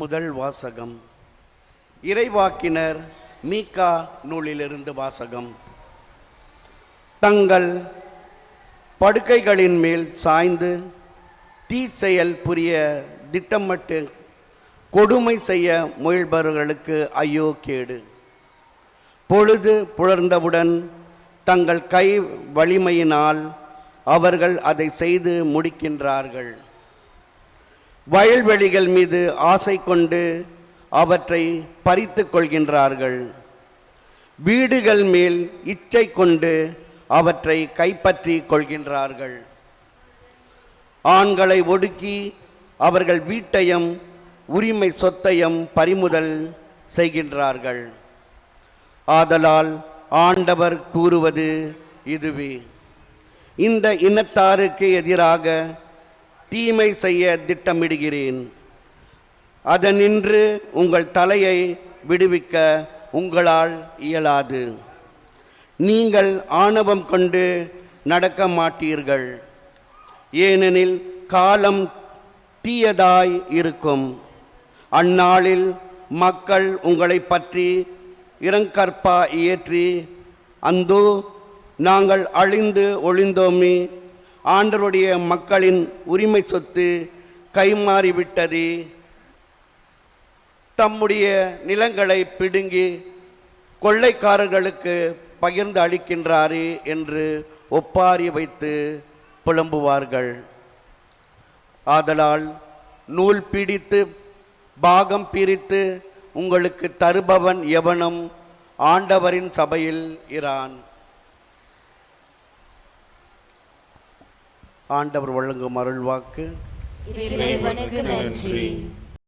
முதல் வாசகம். இறைவாக்கினர் மீகா நூலிலிருந்து வாசகம். தங்கள் படுக்கைகளின் மேல் சாய்ந்து தீச்செயல் புரிய திட்டமிட்டு கொடுமை செய்ய முயல்பவர்களுக்கு ஐயோ கேடு. பொழுது புலர்ந்தவுடன் தங்கள் கை வலிமையினால் அவர்கள் அதை செய்து முடிக்கின்றார்கள். வயல்வெளிகள் மீது ஆசை கொண்டு அவற்றை பறித்து கொள்கின்றார்கள். வீடுகள் மேல் இச்சை கொண்டு அவற்றை கைப்பற்றி கொள்கின்றார்கள். ஆண்களை ஒடுக்கி அவர்கள் வீட்டையும் உரிமை சொத்தையும் பறிமுதல் செய்கின்றார்கள். ஆதலால் ஆண்டவர் கூறுவது இதுவே. இந்த இனத்தாருக்கு எதிராக தீமை செய்ய திட்டமிடுகிறேன். அதனின்று உங்கள் தலையை விடுவிக்க உங்களால் இயலாது. நீங்கள் ஆணவம் கொண்டு நடக்க மாட்டீர்கள். ஏனெனில் காலம் தீயதாய் இருக்கும். அந்நாளில் மக்கள் உங்களை பற்றி இரங்கற்பா இயற்றி அந்தோ நாங்கள் அழிந்து ஒளிந்தோமே ஆண்டருடைய மக்களின் உரிமை சொத்து கைமாறிவிட்டது. தம்முடைய நிலங்களை பிடுங்கி கொள்ளைக்காரர்களுக்கு பகிர்ந்து அளிக்கின்றாரே என்று ஒப்பாரி வைத்து புலம்புவார்கள். ஆதலால் நூல் பிடித்து பாகம் பிரித்து உங்களுக்கு தருபவன் எவனும் ஆண்டவரின் சபையில் இரான். ஆண்டவர் வழங்கும் அருள்வாக்கு. நன்றி.